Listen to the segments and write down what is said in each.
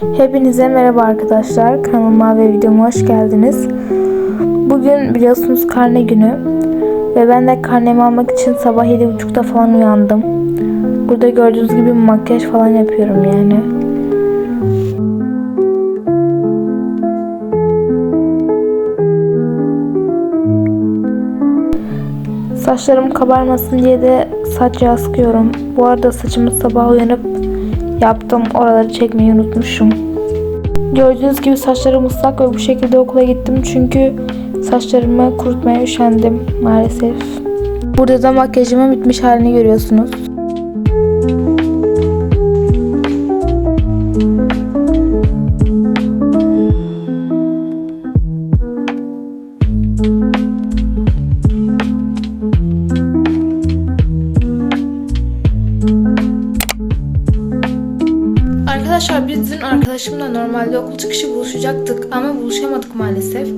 Hepinize merhaba arkadaşlar. Kanalıma ve videoma hoş geldiniz. Bugün biliyorsunuz karne günü. Ve ben de karnemi almak için sabah 7.30'da falan uyandım. Burada gördüğünüz gibi makyaj falan yapıyorum yani. Saçlarım kabarmasın diye de saç yağı sıkıyorum. Bu arada saçımı sabah uyanıp yaptım. Oraları çekmeyi unutmuşum. Gördüğünüz gibi saçlarım ıslak ve bu şekilde okula gittim. Çünkü saçlarımı kurutmaya üşendim maalesef. Burada da makyajımın bitmiş halini görüyorsunuz. Arkadaşlar biz dün arkadaşımla normalde okul çıkışı buluşacaktık ama buluşamadık maalesef.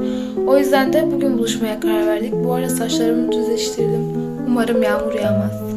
O yüzden de bugün buluşmaya karar verdik. Bu arada saçlarımı düzleştirdim. Umarım yağmur yağmaz.